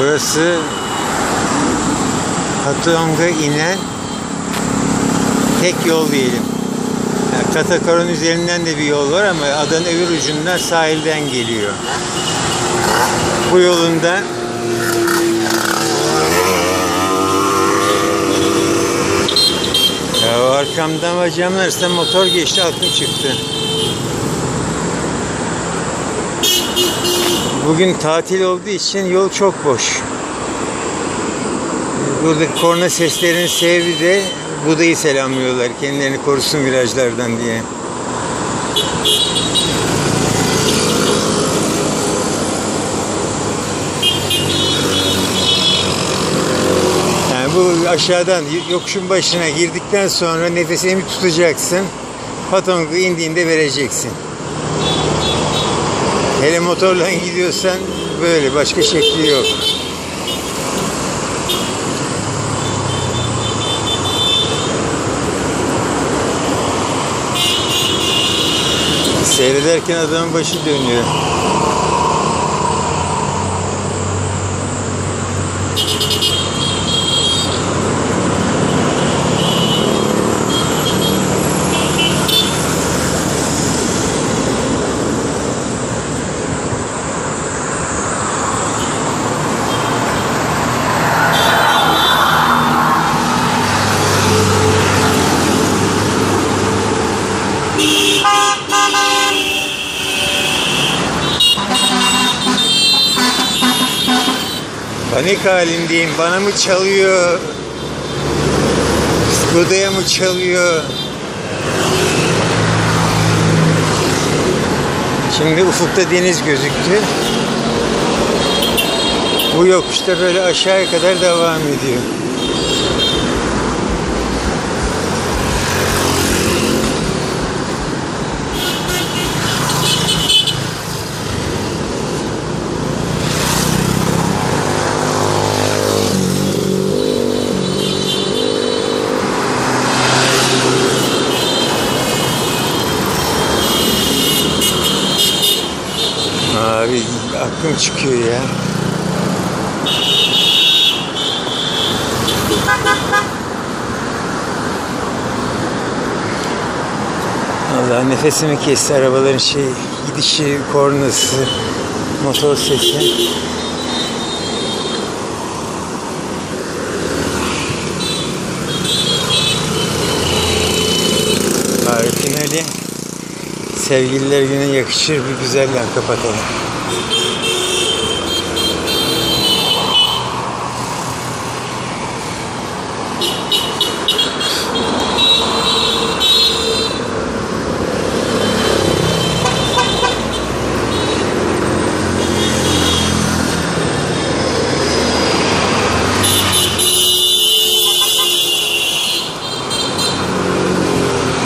Burası Patong'a inen tek yol diyelim. Yani Katakoran üzerinden de bir yol var ama adanın öbür ucundan sahilden geliyor. Bu yolunda ya arkamdan bacağımın motor geçti aklım çıktı. Bugün tatil olduğu için yol çok boş. Buradaki korna seslerinin sebebi de Buda'yı selamlıyorlar. Kendilerini korusun virajlardan diye. Yani bu aşağıdan yokuşun başına girdikten sonra nefesini tutacaksın. Patong'u indiğinde vereceksin. Hele motorla gidiyorsan böyle başka şekli yok. Seyrederken adamın başı dönüyor. Panik halindeyim. Bana mı çalıyor? Buda'ya mı çalıyor? Şimdi ufukta deniz gözüktü. Bu yokuşta böyle aşağıya kadar devam ediyor. Abi aklım çıkıyor ya. Allah nefesimi kesti arabaların şey gidişi, kornası, motor sesi. Bari finali sevgililer güne yakışır bir güzelle kapatalım.